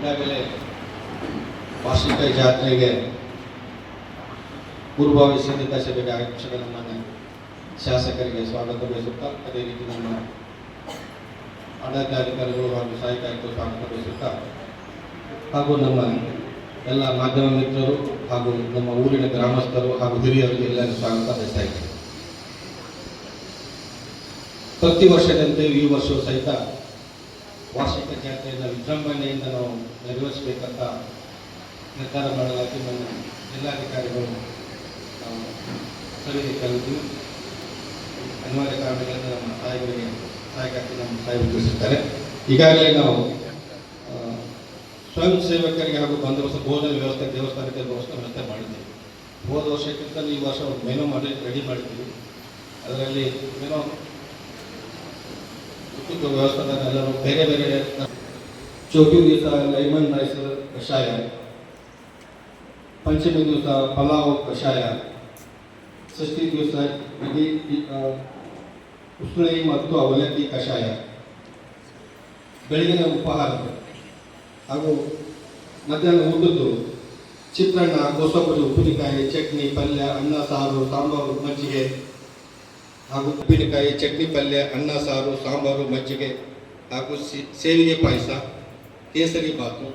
ಈಗಾಗಲೇ ವಾರ್ಷಿಕ ಜಾತ್ರೆಗೆ ಪೂರ್ವಭಾವಿ ಸಿದ್ಧತಾ ಸಭೆಗೆ ಆಗಮಿಸಿದ ನಮ್ಮ ಶಾಸಕರಿಗೆ ಸ್ವಾಗತ ಬಯಸುತ್ತಾ, ಅದೇ ರೀತಿ ನಮ್ಮ ಆಡಳಿತಾಧಿಕಾರಿಗಳು ಹಾಗೂ ಸಹಾಯಕಾರಿಗಳು ಸ್ವಾಗತ ಬಯಸುತ್ತಾ, ಹಾಗೂ ನಮ್ಮ ಎಲ್ಲ ಮಾಧ್ಯಮ ಮಿತ್ರರು ಹಾಗೂ ನಮ್ಮ ಊರಿನ ಗ್ರಾಮಸ್ಥರು ಹಾಗೂ ಹಿರಿಯರಿಗೆ ಎಲ್ಲರಿಗೂ ಸ್ವಾಗತ ಬಯಸ್ತಾ ಇದ್ದೇನೆ. ಪ್ರತಿ ವರ್ಷದಂತೆ ಈ ವರ್ಷವೂ ಸಹಿತ ವಾರ್ಷಿಕ ಜಾತ್ರೆಯನ್ನು ವಿಜೃಂಭಣೆಯಿಂದ ನಾವು ನೆರವೇರಿಸಬೇಕಂತ ನಿರ್ಧಾರ ಮಾಡಲಾಗಿ ನಮ್ಮ ಜಿಲ್ಲಾಧಿಕಾರಿಗಳು, ನಾವು ಸಭೆಗೆ ಕರೆದು ಅನಿವಾರ್ಯ ಕಾರಣಗಳಿಂದ ನಮ್ಮ ಸಾಹೇಬರಿಗೆ ಸಹಾಯಕಕ್ಕೆ ನಮ್ಮ ಸಾಹೇಬರು ತಿಳಿಸಿದ್ದಾರೆ ಈಗಾಗಲೇ ನಾವು ಸ್ವಯಂ ಸೇವಕರಿಗೆ ಹಾಗೂ ಬಂದೋಬಸ್ತ, ಭೋಜನ ವ್ಯವಸ್ಥೆ, ದೇವಸ್ಥಾನಕ್ಕೆ ವ್ಯವಸ್ಥೆ ವ್ಯವಸ್ಥೆ ಮಾಡಿದ್ದೀವಿ. ಹೋದ ವರ್ಷಕ್ಕಿಂತ ಈ ವರ್ಷ ಮೆನು ಮಾಡಿ, ರೆಡಿ ಮಾಡಿದ್ದೀವಿ. ಅದರಲ್ಲಿ ಮೆನು ಊಟದ ವ್ಯವಸ್ಥಾನ ಎಲ್ಲರೂ ಬೇರೆ ಬೇರೆ ಚೌಟಿ ದಿವಸ ಲೈಮನ್ ರೈಸ್ ಕಷಾಯ ಪಂಚಮಿ ದಿವಸ ಪಲಾವ್ ಕಷಾಯ ಷಷ್ಠಿ ದಿವಸ ಇಡೀ ಆ, ಉಸುಳಿ ಮತ್ತು ಅವಲಕ್ಕಿ ಕಷಾಯ ಬೆಳಗಿನ ಉಪಹಾರ ಹಾಗೂ ಮಧ್ಯಾಹ್ನ ಊಟದ್ದು ಚಿತ್ರಾನ್ನ ಕೋಸಂಬರಿ ಉಪ್ಪಿನಕಾಯಿ ಚಟ್ನಿ ಪಲ್ಯ ಅನ್ನ ಸಾರು ಸಾಂಬಾರು ಮಜ್ಜಿಗೆ ಹಾಗೂ ಉಪ್ಪಿನಕಾಯಿ, ಚಟ್ನಿ ಪಲ್ಯ, ಅನ್ನ, ಸಾರು, ಸಾಂಬಾರು, ಮಜ್ಜಿಗೆ ಹಾಗೂ ಸಿ- ಸೇವಿಗೆ ಪಾಯಸ, ಕೇಸರಿ ಬಾತು,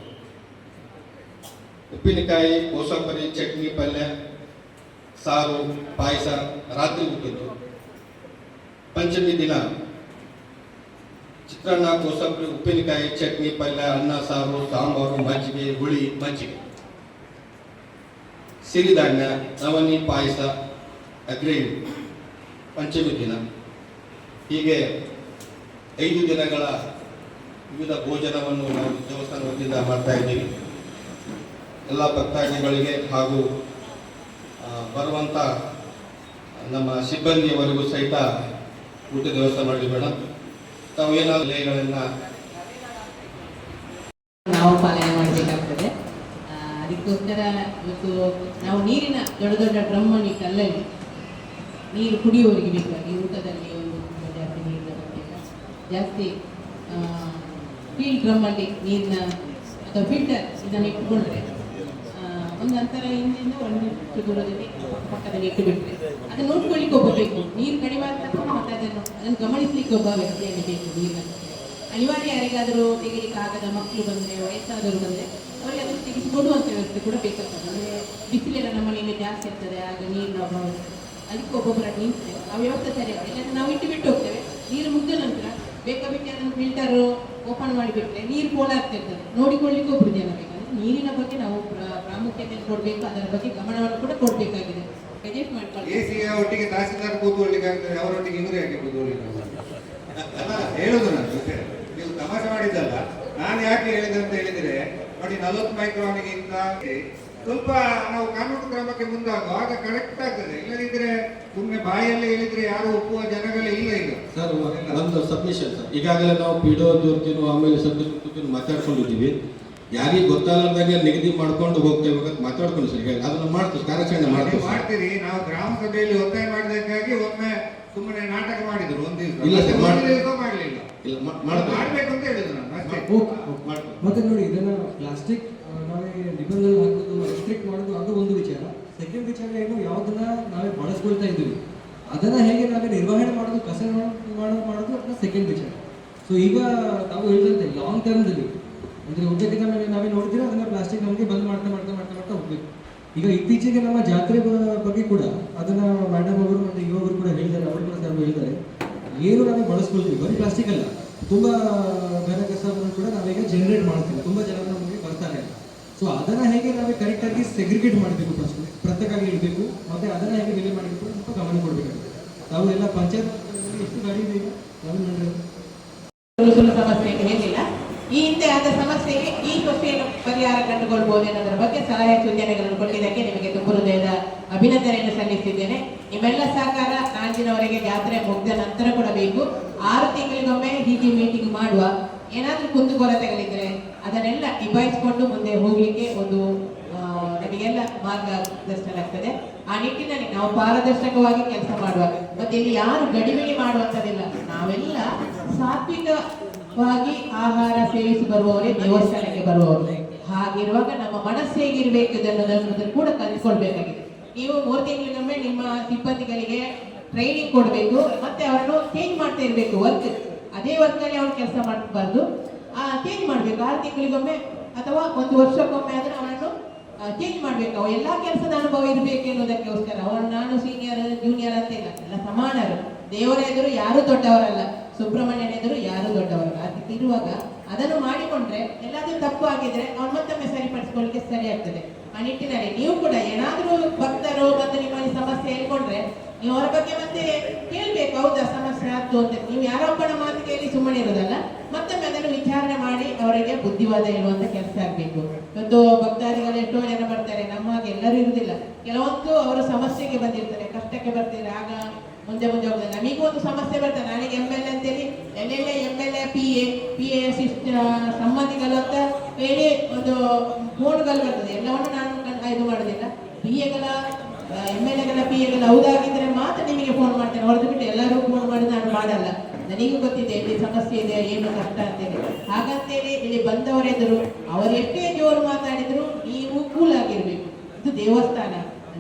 ಉಪ್ಪಿನಕಾಯಿ, ಕೋಸಂಬರಿ, ಚಟ್ನಿ ಪಲ್ಯ, ಸಾರು, ಪಾಯಸ ರಾತ್ರಿ ಊಟದ್ದು. ಪಂಚಮಿ ದಿನ, ಚಿತ್ರಾನ್ನ, ಕೋಸಂಬರಿ, ಉಪ್ಪಿನಕಾಯಿ, ಚಟ್ನಿ ಪಲ್ಯ, ಅನ್ನ, ಸಾರು, ಸಾಂಬಾರು, ಮಜ್ಜಿಗೆ, ಹುಳಿ, ಮಜ್ಜಿಗೆ. ಸಿರಿಧಾನ್ಯ ನವನಿ ಪಾಯಸ ಅಗ್ರೇವಿ ಪಂಚಮಿ ದಿನ ಹೀಗೆ ಐದು ದಿನಗಳ ವಿವಿಧ ಭೋಜನವನ್ನು ನಾವು ದೇವಸ್ಥಾನ ವತಿಯಿಂದ ಮಾಡ್ತಾ ಇದ್ದೀವಿ. ಎಲ್ಲ ಭಕ್ತಾದಿಗಳಿಗೆ ಹಾಗೂ ಬರುವಂಥ ನಮ್ಮ ಸಿಬ್ಬಂದಿಯವರೆಗೂ ಸಹಿತ ಊಟದ ವ್ಯವಸ್ಥೆ ಮಾಡಲಿ ಮೇಡಮ್ ತಾವು ಏನಾದರೂ ಲೇಗಳನ್ನು ನಾವು ಪಾಲನೆ ಮಾಡಬೇಕಾಗ್ತದೆ. ಅದಕ್ಕೋಸ್ಕರ ಇವತ್ತು ನಾವು ನೀರಿನ ದೊಡ್ಡ ದೊಡ್ಡ ಡ್ರಮ್ಮನ್ನು ಕಲ್ಲಲ್ಲಿ ನೀರು ಕುಡಿಯುವವರಿಗೆ ಬೇಕಾಗಿ ಊಟದಲ್ಲಿ ಒಂದು ಜಾಸ್ತಿ ನೀರಿನ ಬಗ್ಗೆ ಇಲ್ಲ. ಜಾಸ್ತಿ ಸ್ಟೀಲ್ ಡ್ರಮ್ಮಲ್ಲಿ ನೀರಿನ ಅಥವಾ ಫಿಲ್ಟರ್ ಇದನ್ನು ಇಟ್ಟುಕೊಂಡ್ರೆ ಒಂದು ಅಂತರ ಹಿಂದಿಂದ ಒಂದು ದೂರದಲ್ಲಿ ಪಕ್ಕದಲ್ಲಿ ಇಟ್ಟು ಬಿಟ್ಟರೆ ಅದನ್ನು ನೋಡ್ಕೊಳ್ಳಿಕ್ಕೆ ಒಬ್ಬ ಬೇಕು ನೀರು ಕಡಿಮೆ ಆದ ತಕ್ಷಣ ಮತ್ತೆ ಅದನ್ನು ಅದನ್ನು ಗಮನಿಸಲಿಕ್ಕೆ ಒಬ್ಬ ವ್ಯಕ್ತಿಯಲ್ಲಿ ಬೇಕು ನೀರನ್ನು ಅನಿವಾರ್ಯ ಯಾರಿಗಾದರೂ ತೆಗಿಲಿಕ್ಕೆ ಆಗದ ಮಕ್ಕಳು ಬಂದರೆ, ವಯಸ್ಸಾದವರು ಬಂದರೆ, ಅವರಿಗೆ ಅದನ್ನು ತೆಗೆದುಕೊಡುವಂಥ ವ್ಯವಸ್ಥೆ ಕೂಡ ಬೇಕಾಗ್ತದೆ ಅಂದರೆ ಬಿಸಿಲೆಲ್ಲ ನಮ್ಮ ಮನೆಯಲ್ಲಿ ಜಾಸ್ತಿ ಇರ್ತದೆ, ಆಗ ನೀರಿನ ಅಭಾವ. ಅದಕ್ಕೆ ಒಬ್ಬೊಬ್ಬರ ಆ ವ್ಯವಸ್ಥೆ ಸರಿ ಇಲ್ಲ ನಾವು ಇಟ್ಟು ಬಿಟ್ಟು ಹೋಗ್ತೇವೆ. ನೀರು ಮುಗ್ದ ನಂತರ ಬೇಕಾಬಿಟ್ಟು ಅದನ್ನು ಫಿಲ್ಟರ್ ಓಪನ್ ಮಾಡಿಬಿಟ್ರೆ ನೀರು ಪೋಲಾಗ್ತಿರ್ತದೆ ನೋಡಿಕೊಳ್ಳಿಕ್ಕೆ ಒಬ್ಬರು ಜನ ಬೇಕಂದ್ರೆ ನೀರಿನ ಬಗ್ಗೆ ನಾವು ಪ್ರ- ಪ್ರಾಮುಖ್ಯತೆ ಕೊಡಬೇಕು, ಅದರ ಬಗ್ಗೆ ಗಮನವನ್ನು ಕೂಡ ಕೊಡಬೇಕಾಗಿದೆ. ಮಾಡ್ಕೊಳ್ಳಿ. ಒಟ್ಟಿಗೆ ತಹಸೀಲ್ದಾರ್ ಕೂತ್ಕೊಳ್ಳಿಕ್ಕೆ ಆಗ್ತದೆ ಅವರೊಟ್ಟಿಗೆ ಇವರು ಯಾಕೆ ಕೂತ್ಕೊಳ್ಳಿಕ್ಕೆ ಅಲ್ಲ, ಹೇಳುದು ನಾನು. ನೀವು ತಮಾಷೆ ಮಾಡಿದ್ದಲ್ಲ, ನಾನು ಯಾಕೆ ಹೇಳಿದೆ ಅಂತ ಹೇಳಿದ್ರೆ ನೋಡಿ, ನಲವತ್ತು ಮೈಕ್ರಾನಿಗಿಂತ ಸ್ವಲ್ಪ ನಾವು ಕಾನೂನು ಕ್ರಮಕ್ಕೆ ಮುಂದಾಗುವ. ಆಗ ಕರೆಕ್ಟ್ ಆಗ್ತದೆ. ಇಲ್ಲದಿದ್ರೆ ಸುಮ್ಮನೆ ಬಾಯಲ್ಲಿ ಹೇಳಿದ್ರೆ ಯಾರು ಒಪ್ಪುವ ಜನಗಳೇ ಇಲ್ಲ ಈಗ. ಸರ್ ಒಂದು ಸಬ್ಮಿಷನ್ ಸರ್. ಈಗಾಗಲೇ ನಾವು ಪಿಡೋ ದೂರ್ತಿನೂ ಆಮೇಲೆ ಸಬ್ಮಿಷನ್ ಮಾತಾಡ್ಕೊಂಡಿದ್ದೀವಿ. ಯಾರಿಗೆ ಗೊತ್ತಾಗಲಾರ್ದಾಗೆ ನಿಗದಿ ಮಾಡ್ಕೊಂಡು ಹೋಗ್ತೇವೆ ಅಂತ ಮಾತಾಡ್ಕೊಂಡು ಸರ್. ಈಗ ಅದನ್ನು ಮಾಡ್ತೀವಿ ಕಾರ್ಯಾಚರಣೆ ಮಾಡ್ತೀವಿ ಮಾಡ್ತೀರಿ. ನಾವು ಗ್ರಾಮ ಸಭೆಯಲ್ಲಿ ಒತ್ತಾಯ ಮಾಡಿದಕ್ಕಾಗಿ ಒಮ್ಮೆ ಸುಮ್ಮನೆ ನಾಟಕ ಮಾಡಿದ್ರು ಒಂದ್ ದಿವಸ. ಇಲ್ಲ ಸರ್, ದಿವಸ ಮಾಡ್ಲಿಲ್ಲ. ಇಲ್ಲ ಮಾಡ್ಬೇಕು ಅಂತ ಹೇಳಿದ್ರು ನಾನು. ಮತ್ತೆ ನೋಡಿ ಇದನ್ನ ಪ್ಲಾಸ್ಟಿಕ್ ನಾವೇ ನಿಬಂಧನೆ ಹಾಕೋದು ರೆಸ್ಟ್ರಿಕ್ಟ್ ಮಾಡೋದು ಅದು ಒಂದು ವಿಚಾರ. ಸೆಕೆಂಡ್ ವಿಚಾರ ಏನು? ಯಾವುದನ್ನ ನಾವೇ ಬಳಸ್ಕೊಳ್ತಾ ಇದ್ದೀವಿ. ಅದನ್ನ ಹೇಗೆ ನಾವೇ ನಿರ್ವಹಣೆ ಮಾಡೋದು ಕಸ ಮಾಡೋದು ಮಾಡೋದು ಅದನ್ನ ಸೆಕೆಂಡ್ ವಿಚಾರ. ಸೊ ಈಗ ತಾವು ಹೇಳಿದಂತೆ ಲಾಂಗ್ ಟರ್ಮ್ದಲ್ಲಿ ಅಂದರೆ ಉದ್ದಕ್ಕಿಂತ ಮೇಲೆ ನಾವೇ ನೋಡ್ತೀರಾ ಅದನ್ನ ಪ್ಲಾಸ್ಟಿಕ್ ನಮಗೆ ಬಂದ್ ಮಾಡ್ತಾ ಮಾಡ್ತಾ ಮಾಡ್ತಾ ಮಾಡ್ತಾ ಹೋಗ್ಬೇಕು. ಈಗ ಇತ್ತೀಚೆಗೆ ನಮ್ಮ ಜಾತ್ರೆ ಬಗ್ಗೆ ಕೂಡ ಅದನ್ನ ಮೇಡಮ್ ಅವರು ಮತ್ತು ಯುವಕರು ಕೂಡ ಹೇಳಿದ್ದಾರೆ ಅವರು ಕೂಡ ಹೇಳಿದ್ದಾರೆ. ಏನು ನಾವು ಬಳಸ್ಕೊಳ್ತೀವಿ? ಬರೀ ಪ್ಲಾಸ್ಟಿಕ್ ಅಲ್ಲ. ತುಂಬಾ ಬೇರೆ ಕಸವನ್ನು ಕೂಡ ನಾವೀಗ ಜನರೇಟ್ ಮಾಡ್ತೀವಿ. ತುಂಬಾ ಜನ ನಮಗೆ ಬರ್ತಾರೆ ಸೊ ಅದನ್ನ ಹೇಗೆ ನಾವೇ ಕರೆಕ್ಟ್ ಆಗಿ ಸೆಗ್ರಿಗೇಟ್ ಮಾಡಬೇಕು ಫಸ್ಟ್ ಪ್ರತ್ಯೇಕವಾಗಿ ಇಡಬೇಕು, ಮತ್ತೆ ಅದನ್ನ ಹೇಗೆ ಬೆಲೆ ಮಾಡಬೇಕು ಸ್ವಲ್ಪ ಗಮನ ಕೊಡಬೇಕಾಗುತ್ತೆ. ತಾವು ಎಲ್ಲ ಪಂಚಾಯತ್ ಎಷ್ಟು ಗಾಡಿ ಇದೆ ಸಮಸ್ಯೆ ಹೇಳಿಲ್ಲ ಈ ಹಿಂದೆ ಆದ ಸಮಸ್ಯೆಗೆ ಈ ಸಮಸ್ಯೆಯನ್ನು ಪರಿಹಾರ ಕಂಡುಕೊಳ್ಬಹುದು ಅನ್ನೋದ್ರ ಬಗ್ಗೆ ಸಲಹೆ ಸೂಚನೆಗಳನ್ನು ಕೊಟ್ಟಿದ್ದಕ್ಕೆ ನಿಮಗೆ ತುಂಬ ಹೃದಯದ ಅಭಿನಂದನೆಯನ್ನು ಸಲ್ಲಿಸಿದ್ದೇನೆ. ನಿಮ್ಮೆಲ್ಲ ಸಹಕಾರ ನಾಂಜಿನವರೆಗೆ ಜಾತ್ರೆ ಮುಗ್ದ ನಂತರ ಕೂಡ ಬೇಕು ಆರು ತಿಂಗಳಿಗೊಮ್ಮೆ ಹೀಗೆ ಮೀಟಿಂಗ್ ಮಾಡುವ. ಏನಾದರೂ ಕುಂದುಕೊರತೆಗಳಿದ್ರೆ ಅದನ್ನೆಲ್ಲ ನಿಭಾಯಿಸಿಕೊಂಡು ಮುಂದೆ ಹೋಗ್ಲಿಕ್ಕೆ ಒಂದು ನಮಗೆಲ್ಲ ಮಾರ್ಗದರ್ಶನ ಆಗ್ತದೆ. ಆ ನಿಟ್ಟಿನಲ್ಲಿ ನಾವು ಪಾರದರ್ಶಕವಾಗಿ ಕೆಲಸ ಮಾಡುವಾಗ, ಮತ್ತೆ ಇಲ್ಲಿ ಯಾರು ಗಡಿಬಿಡಿ ಮಾಡುವಂಥದ್ದಿಲ್ಲ, ನಾವೆಲ್ಲ ಸಾತ್ವಿಕವಾಗಿ ಆಹಾರ ಸೇವಿಸಿ ಬರುವವರೇ ದೇವಸ್ಥಾನಕ್ಕೆ ಬರುವವರು. ಹಾಗಿರುವಾಗ ನಮ್ಮ ಮನಸ್ಸು ಹೇಗಿರ್ಬೇಕು ಅನ್ನೋದನ್ನು ಕೂಡ ಕಲಿಸ್ಕೊಳ್ಬೇಕಾಗಿದೆ. ನೀವು ಮೂರು ತಿಂಗಳಿಗೊಮ್ಮೆ ನಿಮ್ಮ ಸಿಬ್ಬಂದಿಗಳಿಗೆ ಟ್ರೈನಿಂಗ್ ಕೊಡಬೇಕು, ಮತ್ತೆ ಅವರನ್ನು ಚೇಂಜ್ ಮಾಡ್ತಾ ಇರಬೇಕು ವರ್ಕ್ ಅದೇ ವರ್ಕ್ನಲ್ಲಿ ಅವ್ರು ಕೆಲಸ ಮಾಡಬಾರ್ದು. ಚೇಂಜ್ ಮಾಡಬೇಕು. ಆರು ತಿಂಗಳಿಗೊಮ್ಮೆ ಅಥವಾ ಒಂದು ವರ್ಷಕ್ಕೊಮ್ಮೆ ಆದ್ರೆ ಅವನನ್ನು ಚೇಂಜ್ ಮಾಡಬೇಕು. ಅವ ಎಲ್ಲಾ ಕೆಲಸದ ಅನುಭವ ಇರಬೇಕು ಎನ್ನುವುದಕ್ಕೋಸ್ಕರ. ಅವನು ನಾನು ಸೀನಿಯರ್ ಜೂನಿಯರ್ ಅಂತ ಇಲ್ಲ. ಎಲ್ಲ ಸಮಾನರು. ದೇವರ ಎದುರು ಯಾರು ದೊಡ್ಡವರಲ್ಲ. ಸುಬ್ರಹ್ಮಣ್ಯನ ಎದುರು ಯಾರು ದೊಡ್ಡವರಲ್ಲ. ಅದಕ್ಕೆ ಇರುವಾಗ ಅದನ್ನು ಮಾಡಿಕೊಂಡ್ರೆ, ಎಲ್ಲಾದ್ರೂ ತಪ್ಪು ಆಗಿದ್ರೆ ಅವ್ನು ಮತ್ತೊಮ್ಮೆ ಸರಿಪಡಿಸ್ಕೊಳ್ಳಿಕ್ಕೆ ಸರಿ ಆಗ್ತದೆ. ಆ ನಿಟ್ಟಿನಲ್ಲಿ ನೀವು ಕೂಡ ಏನಾದ್ರೂ ಭಕ್ತರು ಬಂದು ನಿಮ್ಮಲ್ಲಿ ಸಮಸ್ಯೆ ಹೇಳ್ಕೊಂಡ್ರೆ ನೀವು ಅವರ ಬಗ್ಗೆ ಮತ್ತೆ ಕೇಳ್ಬೇಕು. ಹೌದಾ, ಸಮಸ್ಯೆ ಆಗ್ತು ಅಂತ. ನೀವು ಯಾರೊಬ್ಬನ ಮಾತು ಕೇಳಿ ಸುಮ್ಮನೆ ಇರೋದಲ್ಲ. ಮತ್ತೊಮ್ಮೆ ಅದನ್ನು ವಿಚಾರಣೆ ಮಾಡಿ ಅವರಿಗೆ ಬುದ್ಧಿವಾದ ಹೇಳುವಂತ ಕೆಲಸ ಆಗ್ಬೇಕು. ಒಂದು ಭಕ್ತಾದಿಗಳು ಎಷ್ಟೋ ಜನ ಬರ್ತಾರೆ, ನಮ್ಮ ಹಾಗೆ ಎಲ್ಲರೂ ಇರುವುದಿಲ್ಲ. ಕೆಲವೊಂದು ಅವರು ಸಮಸ್ಯೆಗೆ ಬಂದಿರ್ತಾರೆ, ಕಷ್ಟಕ್ಕೆ ಬರ್ತಾರೆ, ಆಗ ಮುಂದೆ ಮುಂದೆ ಹೋಗ್ತಾರೆ ನಮಗೂ ಒಂದು ಸಮಸ್ಯೆ ಬರ್ತದೆ. ನನಗೆ ಎಂ ಎಲ್ ಅಂತೇಳಿ ಎಲ್ಲೆಲ್ಲ M L A P A P A ಸಂಬಂಧಿಗಳು ಅಂತ ಹೇಳಿ ಒಂದು ಫೋನ್ಗಳು ಬರ್ತದೆ. ಎಲ್ಲವನ್ನು ನಾನು ಇದು ಮಾಡುದಿಲ್ಲ. ಪಿ ಎಗಳ ಎಂ ಎಲ್ ಎಗಳ ಪಿ ಎಗಳ ಹೌದಾಗಿದ್ರೆ ಮಾತ್ರ ನಿಮಗೆ ಫೋನ್ ಮಾಡ್ತೇನೆ. ಹೊರತು ಬಿಟ್ಟು ಎಲ್ಲರೂ ಫೋನ್ ಮಾಡಿ ನಾನು ಮಾಡಲ್ಲ. ನನಗೂ ಗೊತ್ತಿದೆ, ಇಲ್ಲಿ ಸಮಸ್ಯೆ ಇದೆ, ಏನು ಕಷ್ಟ ಅಂತೇಳಿ ಹಾಗಂತೇಳಿ ಇಲ್ಲಿ ಬಂದವರೆದುರು ಅವರು ಎಷ್ಟೇ ಜೋರು ಮಾತಾಡಿದ್ರು ನೀವು ಕೂಲ್ ಆಗಿರ್ಬೇಕು. ಇದು ದೇವಸ್ಥಾನ.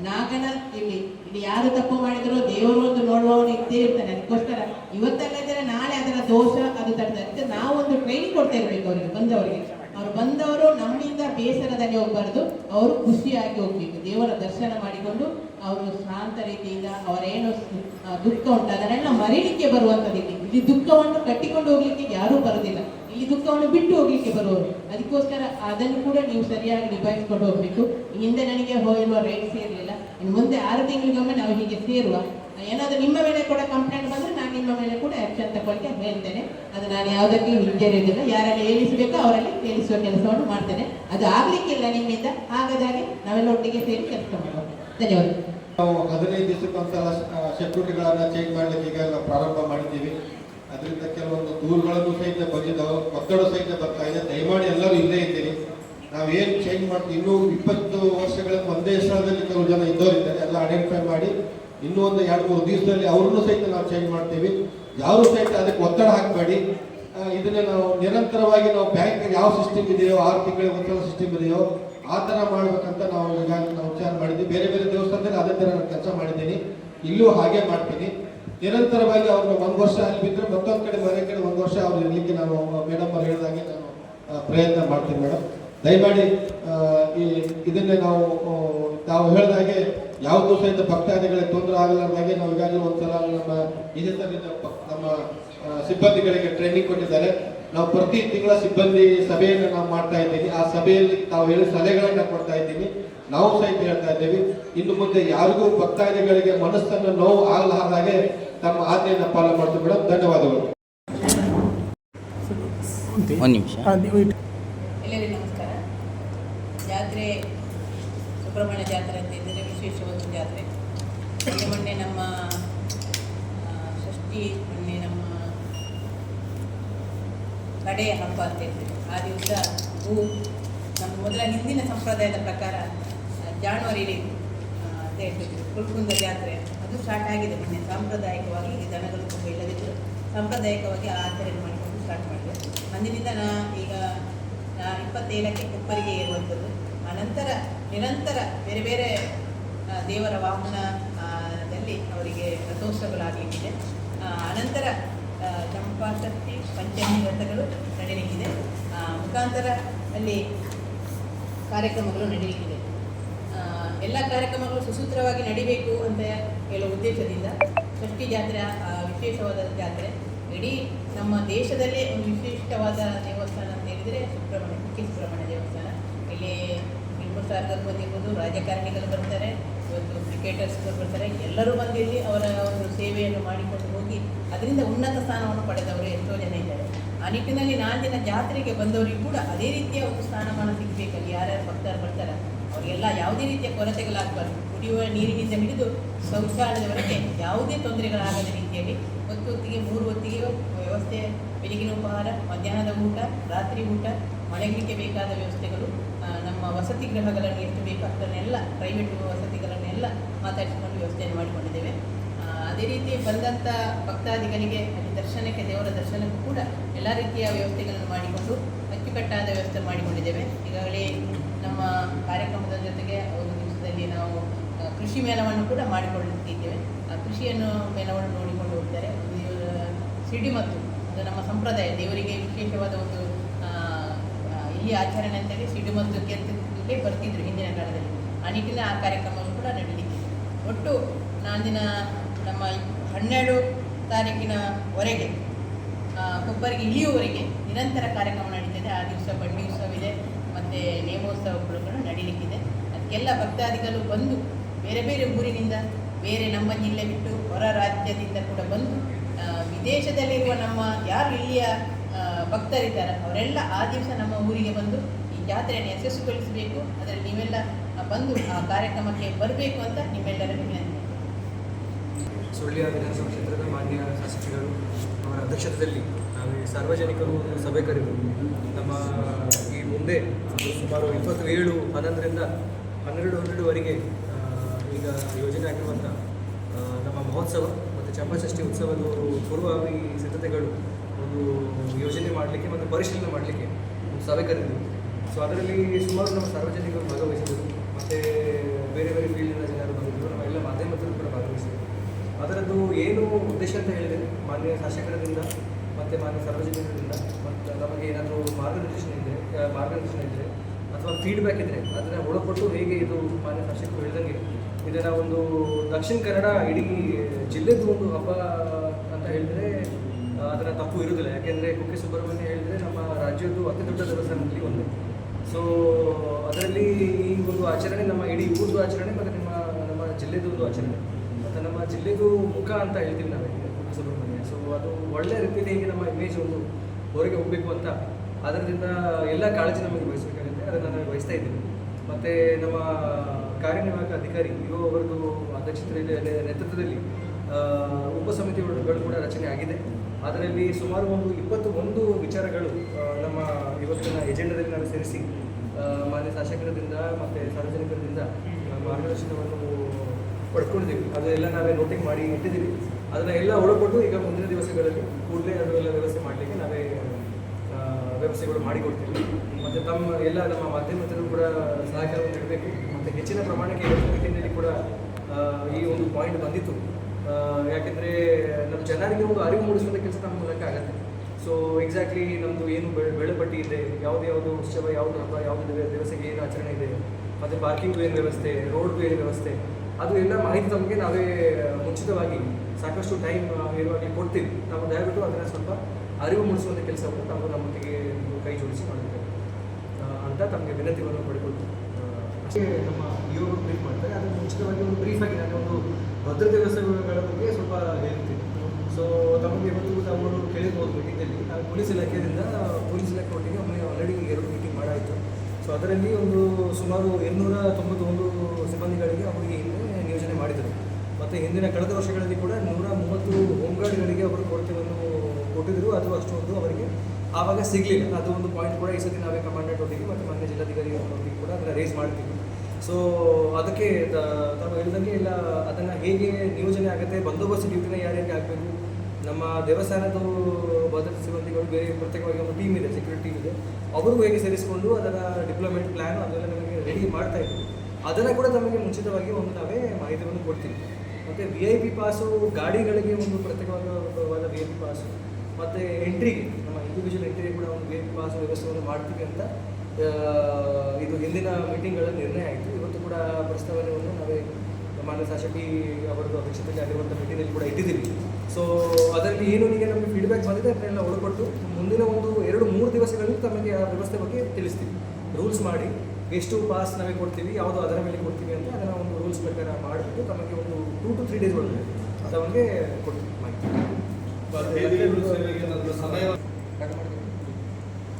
ನಾಗನ ಇಲ್ಲಿ ಇಲ್ಲಿ ಯಾರು ತಪ್ಪು ಮಾಡಿದ್ರು, ದೇವರು ಒಂದು ನೋಡುವವನು ಇದ್ದೇ ಇರ್ತಾನೆ, ಅದಕ್ಕೋಸ್ಕರ. ಇವತ್ತಲ್ಲದ್ರೆ ನಾಳೆ ಅದರ ದೋಷ, ಅದು ತಡೆದ. ನಾವು ಒಂದು ಟ್ರೈನಿಂಗ್ ಕೊಡ್ತಾ ಇರ್ಬೇಕು ಅವರಿಗೆ, ಬಂದವರಿಗೆ. ಅವ್ರು ಬಂದವರು ನಮ್ಮಿಂದ ಬೇಸರದಲ್ಲಿ ಹೋಗ್ಬಾರ್ದು. ಅವರು ಖುಷಿಯಾಗಿ ಹೋಗ್ಬೇಕು. ದೇವರ ದರ್ಶನ ಮಾಡಿಕೊಂಡು ಅವರು ಶಾಂತ ರೀತಿಯಿಂದ ಅವರೇನು ದುಃಖ ಉಂಟು, ಅದನ್ನೆಲ್ಲ ಮರೀಲಿಕ್ಕೆ ಬರುವಂಥದ್ದಿಲ್ಲ ಇಲ್ಲಿ. ದುಃಖವನ್ನು ಕಟ್ಟಿಕೊಂಡು ಹೋಗ್ಲಿಕ್ಕೆ ಯಾರೂ ಬರೋದಿಲ್ಲ. ಇಲ್ಲಿ ದುಃಖವನ್ನು ಬಿಟ್ಟು ಹೋಗ್ಲಿಕ್ಕೆ ಬರುವವರು. ಅದಕ್ಕೋಸ್ಕರ ಅದನ್ನು ಕೂಡ ನೀವು ಸರಿಯಾಗಿ ನಿಭಾಯಿಸ್ಕೊಂಡು ಹೋಗ್ಬೇಕು. ಹಿಂದೆ ನನಗೆ ಹೋಗಿರುವ ರೇಟ್ ಸೇರಲಿಲ್ಲ. ಇನ್ನು ಮುಂದೆ ಆರು ತಿಂಗಳಿಗೊಮ್ಮೆ ನಾವು ಹೀಗೆ ಸೇರುವ. ಏನಾದರೂ ನಿಮ್ಮ ಮೇಲೆ ಕೂಡ ಕಂಪ್ಲೇಂಟ್ ಬಂದ್ರೆ ನಾನು ನಿಮ್ಮ ಮೇಲೆ ಕೂಡ ಆಕ್ಷನ್ ತಗೊಳ್ಳಿಕ್ಕೆ ಹೇಳ್ತೇನೆ. ಅದು ನಾನು ಯಾವುದಕ್ಕೆ ಹಿಂಜರಿಯೋದಿಲ್ಲ ಯಾರಲ್ಲಿ ಏಳಿಸಬೇಕೋ ಅವರಲ್ಲಿ ಏಳಿಸುವ ಕೆಲಸವನ್ನು ಮಾಡ್ತೇನೆ. ಅದು ಆಗ್ಲಿಕ್ಕಿಲ್ಲ ನಿಮ್ಮಿಂದ. ಹಾಗಾದಾಗೆ ನಾವೆಲ್ಲ ಒಟ್ಟಿಗೆ ಸೇರಿ ಕೆಲಸ ಮಾಡೋಣ. ಧನ್ಯವಾದ. ನಾವು ಸೆಕ್ಯೂರಿಟಿಗಳನ್ನು ಚೇಂಜ್ ಮಾಡಲಿಕ್ಕೆ ಈಗ ಪ್ರಾರಂಭ ಮಾಡಿದ್ದೀವಿ. ಅದರಿಂದ ಕೆಲವೊಂದು ದೂರುಗಳನ್ನು ಸಹಿತ ಬಂದಿದ್ದಾವೆ. ಒತ್ತಡ ಸಹಿತ ಬರ್ತಾ ಇದೆ. ದಯಮಾಡಿ ಎಲ್ಲರೂ ಇಲ್ಲೇ ಇದ್ದೀರಿ. ನಾವೇನು ಚೇಂಜ್ ಮಾಡ್ತೀವಿ? ಇನ್ನೂ ಇಪ್ಪತ್ತು ವರ್ಷಗಳಿಂದ ಒಂದೇ ಸ್ಥಳದಲ್ಲಿ ಕೆಲವು ಜನ ಇದ್ದವರಿದ್ದಾರೆ. ಎಲ್ಲ ಐಡೆಂಟಿಫೈ ಮಾಡಿ ಇನ್ನೂ ಒಂದು ಎರಡು ಮೂರು ದಿವಸದಲ್ಲಿ ಅವ್ರನ್ನೂ ಸಹಿತ ನಾವು ಚೇಂಜ್ ಮಾಡ್ತೀವಿ. ಯಾರು ಸಹಿತ ಅದಕ್ಕೆ ಒತ್ತಡ ಹಾಕಬೇಡಿ. ಇದನ್ನ ನಾವು ನಿರಂತರವಾಗಿ ನಾವು ಬ್ಯಾಂಕ್ ಯಾವ ಸಿಸ್ಟಮ್ ಇದೆಯೋ, ಆರು ತಿಂಗಳಿಗೆ ಒಂದ್ಸಲ ಸಿಸ್ಟಮ್ ಇದೆಯೋ, ಆ ಥರ ಮಾಡಬೇಕಂತ ನಾವು ಈಗಾಗಲೇ ನಾವು ವಿಚಾರ ಮಾಡಿದ್ವಿ. ಬೇರೆ ಬೇರೆ ದೇವಸ್ಥಾನದಲ್ಲಿ ಅದೇ ಥರ ನಾನು ಕೆಲಸ ಮಾಡಿದ್ದೀನಿ. ಇಲ್ಲೂ ಹಾಗೆ ಮಾಡ್ತೀನಿ. ನಿರಂತರವಾಗಿ ಅವ್ರನ್ನ ಒಂದು ವರ್ಷ ಅಲ್ಲಿ ಬಿದ್ದರೆ ಮತ್ತೊಂದು ಕಡೆ, ಮನೆ ಕಡೆ ಒಂದು ವರ್ಷ ಅವ್ರು ಇರಲಿಕ್ಕೆ ನಾನು ಮೇಡಮ್ ಅವ್ರು ಹೇಳಿದಾಗೆ ನಾನು ಪ್ರಯತ್ನ ಮಾಡ್ತೀನಿ ಮೇಡಮ್ ದಯಮಾಡಿ ಈ, ಇದನ್ನೇ ನಾವು ತಾವು ಹೇಳಿದಾಗೆ ಯಾವುದೂ ಸಹಿತ ಭಕ್ತಾದಿಗಳಿಗೆ ತೊಂದರೆ ಆಗಲಾರ್ದಾಗೆ ನಾವು ಈಗಾಗಲೇ ಒಂದ್ಸಲ ನಮ್ಮ ಪ- ನಮ್ಮ ಸಿಬ್ಬಂದಿಗಳಿಗೆ ಟ್ರೈನಿಂಗ್ ಕೊಟ್ಟಿದ್ದಾರೆ. ನಾವು ಪ್ರತಿ ತಿಂಗಳ ಸಿಬ್ಬಂದಿ ಸಭೆಯನ್ನು ನಾವು ಮಾಡ್ತಾ ಇದ್ದೀವಿ. ಆ ಸಭೆಯಲ್ಲಿ ತಾವು ಹೇಳಿ ಸಲಹೆಗಳನ್ನ ಕೊಡ್ತಾ ಇದ್ದೀವಿ. ನಾವು ಸಹಿತ ಹೇಳ್ತಾ ಇದ್ದೀವಿ. ಇನ್ನು ಮುಂದೆ ಯಾರಿಗೂ ಭಕ್ತಾದಿಗಳಿಗೆ ಮನಸ್ಸನ್ನು ನೋವು ಆಗಲಾರ್ದಾಗೆ ತಮ್ಮ ಆಜ್ಞೆಯನ್ನು ಪಾಲನೆ ಮಾಡ್ತೀವಿ ಮೇಡಮ್ ಧನ್ಯವಾದಗಳು. ಎಲ್ಲರಿಗೂ ನಮಸ್ಕಾರ? ಜಾತ್ರೆ ಸುಬ್ರಹ್ಮಣ್ಯ ಜಾತ್ರೆ ಅಂತ ಒಂದು ಜಾತ್ರೆ ಮೊನ್ನೆ ನಮ್ಮ ಷಷ್ಠಿ ಮೊನ್ನೆ ನಮ್ಮ ಕಡೆಯ ಹಬ್ಬ ಅಂತ ಹೇಳ್ತೀವಿ ಆ ದಿವಸ ಹೂ ನಮ್ಮ ಮೊದಲ ಹಿಂದಿನ ಸಂಪ್ರದಾಯದ ಪ್ರಕಾರ ಆ, ಜಾನುವಾರಿ ಆ, ಅಂತ ಹೇಳ್ತಿದ್ರು. ಕುಲ್ಕುಂದ ಜಾತ್ರೆ ಅದು ಸ್ಟಾರ್ಟ್ ಆಗಿದೆ ಮೊನ್ನೆ. ಸಾಂಪ್ರದಾಯಿಕವಾಗಿ ದನಗಳು ತುಂಬ ಇಲ್ಲದಿದ್ದರು ಸಾಂಪ್ರದಾಯಿಕವಾಗಿ ಆಚರಣೆ ಮಾಡಿಕೊಂಡು ಸ್ಟಾರ್ಟ್ ಮಾಡಿದೆ. ಅಂದಿನಿಂದ ನಾ ಈಗ ಇಪ್ಪತ್ತೇಳಕ್ಕೆ ಕೊಪ್ಪರಿಗೆ ಏರುವಂಥದ್ದು. ಅನಂತರ ನಿರಂತರ ಬೇರೆ ಬೇರೆ ದೇವರ ವಾಹನದಲ್ಲಿ ದಲ್ಲಿ ಅವರಿಗೆ ರಥೋತ್ಸವಗಳಾಗಲಿಕ್ಕಿದೆ. ಅನಂತರ ಚಂಪಾಷಷ್ಠಿ ಪಂಚಮಿ ವ್ರತಗಳು ನಡೆಯಲಿಕ್ಕಿದೆ ಮುಖಾಂತರ ಅಲ್ಲಿ ಕಾರ್ಯಕ್ರಮಗಳು ನಡೆಯಲಿಕ್ಕಿದೆ ಎಲ್ಲ ಕಾರ್ಯಕ್ರಮಗಳು ಸುಸೂತ್ರವಾಗಿ ನಡಿಬೇಕು ಅಂತ ಹೇಳುವ ಉದ್ದೇಶದಿಂದ ಷಷ್ಠಿ ಜಾತ್ರೆ ವಿಶೇಷವಾದ ಜಾತ್ರೆ. ಇಡೀ ನಮ್ಮ ದೇಶದಲ್ಲೇ ಒಂದು ವಿಶಿಷ್ಟವಾದ ದೇವಸ್ಥಾನ ಅಂತ ಹೇಳಿದರೆ ಸುಬ್ರಹ್ಮಣ್ಯ ಕುಕ್ಕೆ ಸುಬ್ರಹ್ಮಣ್ಯ ದೇವಸ್ಥಾನ. ಇಲ್ಲಿ ಸ್ಟಾರ್ಗಳು ಬಂದಿರ್ಬೋದು ರಾಜಕಾರಣಿಗಳು ಬರ್ತಾರೆ. ಇವತ್ತು ಕ್ರಿಕೆಟರ್ಸ್ಗಳು ಬರ್ತಾರೆ. ಎಲ್ಲರೂ ಬಂದು ಇಲ್ಲಿ ಅವರ ಒಂದು ಸೇವೆಯನ್ನು ಮಾಡಿಕೊಂಡು ಹೋಗಿ ಅದರಿಂದ ಉನ್ನತ ಸ್ಥಾನವನ್ನು ಪಡೆದವರು ಎಷ್ಟೋ ಜನ ಇದ್ದಾರೆ. ಆ ನಿಟ್ಟಿನಲ್ಲಿ ನಾಳಿನ ಜಾತ್ರೆಗೆ ಬಂದವರಿಗೆ ಕೂಡ ಅದೇ ರೀತಿಯ ಒಂದು ಸ್ಥಾನಮಾನ ಸಿಗಬೇಕಲ್ಲಿ. ಯಾರ್ಯಾರು ಭಕ್ತರು ಬರ್ತಾರೆ, ಅವರಿಗೆಲ್ಲ ಯಾವುದೇ ರೀತಿಯ ಕೊರತೆಗಳಾಗಬಾರ್ದು. ಕುಡಿಯುವ ನೀರಿನಿಂದ ಹಿಡಿದು ಶೌಚಾಲಯದವರೆಗೆ ಯಾವುದೇ ತೊಂದರೆಗಳಾಗದ ರೀತಿಯಲ್ಲಿ ಹೊತ್ತು ಹೊತ್ತಿಗೆ, ಮೂರು ಹೊತ್ತಿಗೆ ವ್ಯವಸ್ಥೆ, ಬೆಳಗಿನ ಉಪಹಾರ, ಮಧ್ಯಾಹ್ನದ ಊಟ, ರಾತ್ರಿ ಊಟ ಮಳೆಗಳಿಗೆ ಬೇಕಾದ ವ್ಯವಸ್ಥೆಗಳು ನಮ್ಮ ವಸತಿ ಗೃಹಗಳನ್ನು ಎಷ್ಟು ಬೇಕು ಎಲ್ಲ ಪ್ರೈವೇಟ್ ವಸತಿಗಳನ್ನೆಲ್ಲ ಮಾತಾಡಿಸಿಕೊಂಡು ವ್ಯವಸ್ಥೆಯನ್ನು ಮಾಡಿಕೊಂಡಿದ್ದೇವೆ. ಅದೇ ರೀತಿ ಬಂದಂಥ ಭಕ್ತಾದಿಗಳಿಗೆ ದರ್ಶನಕ್ಕೆ, ದೇವರ ದರ್ಶನಕ್ಕೂ ಕೂಡ ಎಲ್ಲ ರೀತಿಯ ವ್ಯವಸ್ಥೆಗಳನ್ನು ಮಾಡಿಕೊಂಡು ಅಚ್ಚುಕಟ್ಟಾದ ವ್ಯವಸ್ಥೆ ಮಾಡಿಕೊಂಡಿದ್ದೇವೆ. ಈಗಾಗಲೇ ನಮ್ಮ ಕಾರ್ಯಕ್ರಮದ ಜೊತೆಗೆ ಒಂದು ದಿವಸದಲ್ಲಿ ನಾವು ಕೃಷಿ ಮೇಳವನ್ನು ಕೂಡ ಮಾಡಿಕೊಳ್ಳುತ್ತಿದ್ದೇವೆ. ಆ ಕೃಷಿಯನ್ನು ಮೇಳವನ್ನು ನೋಡಿಕೊಂಡು ಹೋಗ್ತಾರೆ. ಸಿಡಿ ಮತ್ತು ಅದು ನಮ್ಮ ಸಂಪ್ರದಾಯ, ದೇವರಿಗೆ ವಿಶೇಷವಾದ ಒಂದು ಇಲ್ಲಿ ಆಚರಣೆ ಅಂತೇಳಿ ಸಿಡಿ ಮತ್ತು ಕೆತ್ತಕ್ಕೆ ಬರ್ತಿದ್ರು ಹಿಂದಿನ ಕಾಲದಲ್ಲಿ. ಆ ನಿಟ್ಟಿನ ಆ ಕಾರ್ಯಕ್ರಮವನ್ನು ಕೂಡ ನಡೀಲಿಕ್ಕೆ ಒಟ್ಟು ನಾಂದಿನ ನಮ್ಮ ಹನ್ನೆರಡು ತಾರೀಕಿನವರೆಗೆ ಒಬ್ಬರಿಗೆ ಇಳಿಯುವವರೆಗೆ ನಿರಂತರ ಕಾರ್ಯಕ್ರಮ ನಡೀತಿದೆ. ಆ ದಿವಸ ಬಂಡಿ ಉತ್ಸವವಿದೆ, ಮತ್ತು ನೇಮೋತ್ಸವಗಳು ಕೂಡ ನಡೀಲಿಕ್ಕಿದೆ. ಅದಕ್ಕೆಲ್ಲ ಭಕ್ತಾದಿಗಳು ಬಂದು ಬೇರೆ ಬೇರೆ ಊರಿನಿಂದ, ಬೇರೆ ನಮ್ಮ ಜಿಲ್ಲೆ ಬಿಟ್ಟು ಹೊರ ರಾಜ್ಯದಿಂದ ಕೂಡ ಬಂದು ವಿದೇಶದಲ್ಲಿರುವ ನಮ್ಮ ಯಾರು ಇಲ್ಲಿಯ ಭಕ್ತರಿದ್ದಾರೆ, ಅವರೆಲ್ಲ ಆ ದಿವಸ ನಮ್ಮ ಊರಿಗೆ ಬಂದು ಈ ಜಾತ್ರೆಯನ್ನು ಯಶಸ್ವಿಗೊಳಿಸಬೇಕು. ಅದರಲ್ಲಿ ನೀವೆಲ್ಲ ಬಂದು ಆ ಕಾರ್ಯಕ್ರಮಕ್ಕೆ ಬರಬೇಕು ಅಂತ ನಿಮ್ಮೆಲ್ಲರಿಗೂ ವಿನಂತಿ. ಸುಳ್ಯ ವಿಧಾನಸಭಾ ಕ್ಷೇತ್ರದ ಮಾನ್ಯ ಶಾಸಕರು ಅವರ ಅಧ್ಯಕ್ಷತೆಯಲ್ಲಿ ಸಾರ್ವಜನಿಕರು ಸಭೆ ಕರೆದು ನಮ್ಮ ಈ ಮುಂದೆ ಸುಮಾರು ಇಪ್ಪತ್ತು ಏಳು ಹನ್ನೊಂದರಿಂದ ಹನ್ನೆರಡು, ಹನ್ನೆರಡುವರೆಗೆ ಈಗ ಯೋಜನೆ ಆಗಿರುವಂಥ ನಮ್ಮ ಮಹೋತ್ಸವ ಮತ್ತು ಚಂಪಾಷಷ್ಠಿ ಉತ್ಸವದ ಪೂರ್ವಭಾವಿ ಸಿದ್ಧತೆಗಳು ಒಂದು ಯೋಜನೆ ಮಾಡಲಿಕ್ಕೆ ಮತ್ತು ಪರಿಶೀಲನೆ ಮಾಡಲಿಕ್ಕೆ ಸಭೆ ಕರೆದು ಸೊ ಅದರಲ್ಲಿ ಸುಮಾರು ನಮ್ಮ ಸಾರ್ವಜನಿಕರು ಭಾಗವಹಿಸಿದರು ಮತ್ತು ಬೇರೆ ಬೇರೆ ಫೀಲ್ಡಿನ ಜನರು ಬಂದಿದ್ದರು ನಮ್ಮ ಎಲ್ಲ ಮಾಧ್ಯಮದಲ್ಲೂ ಕೂಡ ಭಾಗವಹಿಸಿದರು. ಅದರದ್ದು ಏನು ಉದ್ದೇಶ ಅಂತ ಹೇಳಿದರೆ ಮಾನ್ಯ ಶಾಸಕರಿಂದ ಮತ್ತು ಮಾನ್ಯ ಸಾರ್ವಜನಿಕರಿಂದ ಮತ್ತು ನಮಗೆ ಏನಾದರೂ ಮಾರ್ಗದರ್ಶನ ಇದ್ದರೆ ಮಾರ್ಗದರ್ಶನ ಇದ್ದರೆ ಅಥವಾ ಫೀಡ್ಬ್ಯಾಕ್ ಇದ್ದರೆ ಅದನ್ನು ಒಳಪಟ್ಟು ಹೇಗೆ ಇದು ಮಾನ್ಯ ಶಾಸಕರು ಹೇಳಿದಂಗೆ ಇದನ್ನು ಒಂದು ದಕ್ಷಿಣ ಕನ್ನಡ ಇಡೀ ಜಿಲ್ಲೆದು ಒಂದು ಹಬ್ಬ ಅಂತ ಹೇಳಿದರೆ ಅದರ ತಪ್ಪು ಇರುವುದಿಲ್ಲ. ಯಾಕೆಂದರೆ ಕುಕ್ಕೆ ಸುಬ್ರಹ್ಮಣ್ಯ ಹೇಳಿದರೆ ನಮ್ಮ ರಾಜ್ಯದ್ದು ಅತಿ ದೊಡ್ಡ ದೇವಸ್ಥಾನದಲ್ಲಿ ಒಂದು. ಆಚರಣೆ, ನಮ್ಮ ಇಡೀ ಊರ್ದು ಆಚರಣೆ ಮತ್ತು ನಿಮ್ಮ, ನಮ್ಮ ಜಿಲ್ಲೆದು ಒಂದು ಆಚರಣೆ. ಮತ್ತು ನಮ್ಮ ಜಿಲ್ಲೆದು ಮುಖ ಅಂತ ಹೇಳ್ತೀವಿ ನಾವೇ ಕುಕ್ಕೆ ಸುಬ್ರಹ್ಮಣ್ಯ ಸೊ ಅದು ಒಳ್ಳೆ ರೀತಿಯಲ್ಲಿ ಹೇಗೆ ನಮ್ಮ ಇಮೇಜ್ ಒಂದು ಹೊರಗೆ ಹೋಗಬೇಕು ಅಂತ ಅದರಿಂದ ಎಲ್ಲ ಕಾಳಜಿ ನಮಗೆ ವಹಿಸಬೇಕಾಗುತ್ತೆ. ಅದನ್ನು ನಾವು ವಹಿಸ್ತಾ ಇದ್ದೀವಿ. ಮತ್ತು ನಮ್ಮ ಕಾರ್ಯನಿರ್ವಾಹಕ ಅಧಿಕಾರಿ ಇವು ಅವರದ್ದು ಅಧ್ಯಕ್ಷತೆಯಲ್ಲಿ ನೇತೃತ್ವದಲ್ಲಿ ಉಪಸಮಿತಿಗಳು ಉಪ ಸಮಿತಿಗಳು ಕೂಡ ರಚನೆ ಆಗಿದೆ. ಅದರಲ್ಲಿ ಸುಮಾರು ಒಂದು ಇಪ್ಪತ್ತು ಒಂದು ವಿಚಾರಗಳು ನಮ್ಮ ಇವತ್ತಿನ ಎಜೆಂಡಾದಲ್ಲಿ ನಾವು ಸೇರಿಸಿ ಮಾನ್ಯ ಶಾಸಕರದಿಂದ ಮತ್ತು ಸಾರ್ವಜನಿಕರಿಂದ ಮಾರ್ಗದರ್ಶನವನ್ನು ಪಡ್ಕೊಂಡಿದ್ದೀವಿ. ಅದೆಲ್ಲ ನಾವೇ ನೋಟಿಂಗ್ ಮಾಡಿ ಇಟ್ಟಿದ್ದೀವಿ. ಅದನ್ನ ಎಲ್ಲ ಒಳಪಟ್ಟು ಈಗ ಮುಂದಿನ ದಿವಸಗಳಲ್ಲಿ ಕೂಡಲೇ ಅದರಲ್ಲ ವ್ಯವಸ್ಥೆ ಮಾಡಲಿಕ್ಕೆ ನಾವೇ ವ್ಯವಸ್ಥೆಗಳು ಮಾಡಿಕೊಡ್ತೀವಿ. ಮತ್ತು ತಮ್ಮ, ಎಲ್ಲ ನಮ್ಮ ಮಾಧ್ಯಮದಲ್ಲೂ ಕೂಡ ಸಹಕಾರವನ್ನು ನೀಡಬೇಕು. ಮತ್ತು ಹೆಚ್ಚಿನ ಪ್ರಮಾಣಕ್ಕೆ ಹಿನ್ನೆಲೆಯಲ್ಲಿ ಕೂಡ ಈ ಒಂದು ಪಾಯಿಂಟ್ ಬಂದಿತ್ತು. ಯಾಕೆಂದರೆ, ನಮ್ಮ ಜನರಿಗೆ ಒಂದು ಅರಿವು ಮೂಡಿಸುವಂಥ ಕೆಲಸ ನಮ್ಮ ಮೂಲಕ ಆಗುತ್ತೆ. ಸೊ ಎಕ್ಸಾಕ್ಟ್ಲಿ ನಮ್ಮದು ಏನು ಬೆಳೆ ಬೆಳೆಪಟ್ಟಿ ಇದೆ, ಯಾವುದು ಯಾವುದು ಉತ್ಸವ, ಯಾವುದು ಹಬ್ಬ, ಯಾವುದು ದಿವ- ದಿವಸಕ್ಕೆ ಏನು ಆಚರಣೆ ಇದೆ, ಮತ್ತು ಪಾರ್ಕಿಂಗ್ ಏನು ವ್ಯವಸ್ಥೆ ರೋಡ್ ಏನು ವ್ಯವಸ್ಥೆ, ಅದು ಎಲ್ಲ ಮಾಹಿತಿ ತಮಗೆ ನಾವೇ ಮುಂಚಿತವಾಗಿ ಸಾಕಷ್ಟು ಟೈಮ್ ಇರುವಾಗಲೇ ಕೊಡ್ತೀವಿ. ನಾವು ದಯವಿಟ್ಟು ಅದನ್ನು ಸ್ವಲ್ಪ ಅರಿವು ಮೂಡಿಸುವಂಥ ಕೆಲಸವನ್ನು ನಾವು ನಮ್ಮೊಟ್ಟಿಗೆ ಒಂದು ಕೈ ಜೋಡಿಸಿ ಮಾಡುತ್ತೇವೆ ಅಂತ ತಮಗೆ ವಿನಂತಿಗಳನ್ನು ಪಡ್ಕೊಳ್ತೀವಿ. ಅಷ್ಟೇ ನಮ್ಮ ಯೋಗ ಬ್ರೀಫ್ ಮಾಡ್ತಾರೆ. ಅದನ್ನು ಮುಂಚಿತವಾಗಿ ಒಂದು ಬ್ರೀಫಾಗಿ ನಾನು ಒಂದು ಭದ್ರತೆ ವ್ಯವಸ್ಥೆಗಳ ಬಗ್ಗೆ ಸ್ವಲ್ಪ ಹೇಳ್ತೀನಿ. ಸೊ ತಮಗೆ ಇವತ್ತು ಅವರು ಕೇಳಿರ್ಬೋದು ಮೀಟಿಂಗಲ್ಲಿ ನಾವು ಪೊಲೀಸ್ ಇಲಾಖೆಯಿಂದ, ಪೊಲೀಸ್ ಇಲಾಖೆ ಒಟ್ಟಿಗೆ ಒಮ್ಮೆ ಆಲ್ರೆಡಿ ಎರಡು ಮೀಟಿಂಗ್ ಮಾಡಾಯಿತು. ಸೊ ಅದರಲ್ಲಿ ಒಂದು ಸುಮಾರು ಇನ್ನೂರ ತೊಂಬತ್ತೊಂದು ಸಿಬ್ಬಂದಿಗಳಿಗೆ ಅವರಿಗೆ ಹಿಂದೆ ನಿಯೋಜನೆ ಮಾಡಿದರು. ಮತ್ತು ಹಿಂದಿನ ಕಳೆದ ವರ್ಷಗಳಲ್ಲಿ ಕೂಡ ನೂರ ಮೂವತ್ತು ಹೋಮ್ಗಾರ್ಡ್ಗಳಿಗೆ ಅವರು ಕೊರತೆಯನ್ನು ಕೊಟ್ಟಿದ್ದರು ಅದು ಅಷ್ಟೊಂದು ಅವರಿಗೆ ಆವಾಗ ಸಿಗಲಿಲ್ಲ. ಅದು ಒಂದು ಪಾಯಿಂಟ್ ಕೂಡ ಈ ಸತಿ ನಾವೇ ಕಮಾಂಡೆಂಟ್ ಒಟ್ಟಿಗೆ ಮತ್ತು ಮಾನ್ಯ ಜಿಲ್ಲಾಧಿಕಾರಿ ಒಟ್ಟಿಗೆ ಕೂಡ ಅದನ್ನು ರೇಸ್ ಮಾಡ್ತೀವಿ. ಸೊ ಅದಕ್ಕೆ ತಾವು ಹೇಳಿದಂಗೆ ಇಲ್ಲ, ಅದನ್ನು ಹೇಗೆ ನಿಯೋಜನೆ ಆಗುತ್ತೆ, ಬಂದೋಬಸ್ತ್ ಡ್ಯೂಟಿನ ಯಾರ್ಯಾರಿಗೆ ಆಗಬೇಕು? ನಮ್ಮ ದೇವಸ್ಥಾನದ ಭದ್ರತಾ ಸಿಬ್ಬಂದಿಗಳು ಬೇರೆ ಪ್ರತ್ಯೇಕವಾಗಿ ಒಂದು ಟೀಮ್ ಇದೆ ಸೆಕ್ಯೂರಿಟಿ ಇದೆ. ಅವರು ಹೇಗೆ ಸೇರಿಸಿಕೊಂಡು ಅದರ ಡಿಪ್ಲೊಮೆಂಟ್ ಪ್ಲ್ಯಾನ್ ಅದೆಲ್ಲ ನಮಗೆ ರೆಡಿ ಮಾಡ್ತಾ ಇದ್ದೀವಿ ಅದನ್ನು ಕೂಡ ನಮಗೆ ಮುಂಚಿತವಾಗಿ ಒಂದು ನಾವೇ ಮಾಹಿತಿಯನ್ನು ಕೊಡ್ತೀವಿ. ಮತ್ತು ವಿ ಐ ಪಿ ಪಾಸು ಗಾಡಿಗಳಿಗೆ ಒಂದು ಪ್ರತ್ಯೇಕವಾದ ವಿ ಐ ಪಿ ಪಾಸು ಮತ್ತು ಎಂಟ್ರಿಗೆ ನಮ್ಮ ಇಂಡಿವಿಜುವಲ್ ಎಂಟ್ರಿಗೆ ಕೂಡ ಒಂದು ವಿ ಐ ಪಿ ಪಾಸ್ ವ್ಯವಸ್ಥೆಯನ್ನು ಮಾಡ್ತೀವಿ ಅಂತ ಇದು ಹಿಂದಿನ ಮೀಟಿಂಗ್ಗಳ ನಿರ್ಣಯ ಆಯಿತು. ಇವತ್ತು ಕೂಡ ಪ್ರಸ್ತಾವನೆಯನ್ನು ನಾವೇ ಮಾನ್ಯ ಶಾಸಕಿ ಅವರದ್ದು ಅಧ್ಯಕ್ಷತೆಯಲ್ಲಿ ಆಗಿರುವಂಥ ಮೀಟಿಂಗಲ್ಲಿ ಕೂಡ ಇಟ್ಟಿದ್ದೀವಿ. ಸೊ ಅದರಲ್ಲಿ ಏನು ನಿಮಗೆ ನಮಗೆ ಫೀಡ್ಬ್ಯಾಕ್ ಬಂದಿದೆ ಅದನ್ನೆಲ್ಲ ಒಳಪಟ್ಟು ಮುಂದಿನ ಒಂದು ಎರಡು ಮೂರು ದಿವಸಗಳಲ್ಲಿ ತಮಗೆ ಆ ವ್ಯವಸ್ಥೆ ಬಗ್ಗೆ ತಿಳಿಸ್ತೀವಿ. ರೂಲ್ಸ್ ಮಾಡಿ ಎಷ್ಟು ಪಾಸ್ ನಾವೇ ಕೊಡ್ತೀವಿ ಯಾವುದು ಅದರ ಮೇಲೆ ಕೊಡ್ತೀವಿ ಅಂತ ಅದನ್ನು ಒಂದು ರೂಲ್ಸ್ ಪ್ರಕಾರ ಮಾಡಿಬಿಟ್ಟು ತಮಗೆ ಒಂದು ಟೂ ಟು ತ್ರೀ ಡೇಸ್ ಒಳಗೆ ತಮಗೆ ಕೊಡ್ತೀವಿ ಮಾಹಿತಿ.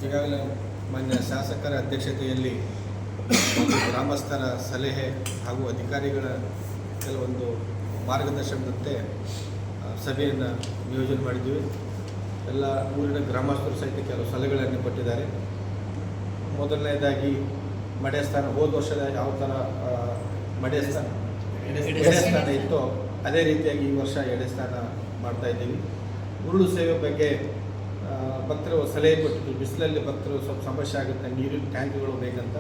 ಈಗಾಗಲೇ ಮಾನ್ಯ ಶಾಸಕರ ಅಧ್ಯಕ್ಷತೆಯಲ್ಲಿ ಮತ್ತು ಗ್ರಾಮಸ್ಥರ ಸಲಹೆ ಹಾಗೂ ಅಧಿಕಾರಿಗಳ ಕೆಲವೊಂದು ಮಾರ್ಗದರ್ಶನದಂತೆ ಸಭೆಯನ್ನು ನಿಯೋಜನೆ ಮಾಡಿದ್ದೀವಿ. ಎಲ್ಲ ಊರಿನ ಗ್ರಾಮಸ್ಥರು ಸಹಿತ ಕೆಲವು ಸಲಹೆಗಳನ್ನು ಕೊಟ್ಟಿದ್ದಾರೆ. ಮೊದಲನೇದಾಗಿ ಮಡೆ ಸ್ಥಾನ ಹೋದ ವರ್ಷದ ಯಾವ ಥರ ಮಡೆ ಸ್ಥಾನ ಮಡೆ ಸ್ಥಾನ ಇತ್ತೋ, ಅದೇ ರೀತಿಯಾಗಿ ಈ ವರ್ಷ ಎಡೆ ಸ್ಥಾನ ಮಾಡ್ತಾ ಇದ್ದೀವಿ. ಉರುಳು ಸೇವೆ ಬಗ್ಗೆ ಭಕ್ತರು ಸಲಹೆ ಕೊಟ್ಟಿದ್ದು, ಬಿಸಿಲಲ್ಲಿ ಭಕ್ತರು ಸ್ವಲ್ಪ ಸಮಸ್ಯೆ ಆಗುತ್ತೆ, ನೀರಿನ ಟ್ಯಾಂಕ್ಗಳು ಬೇಕಂತ.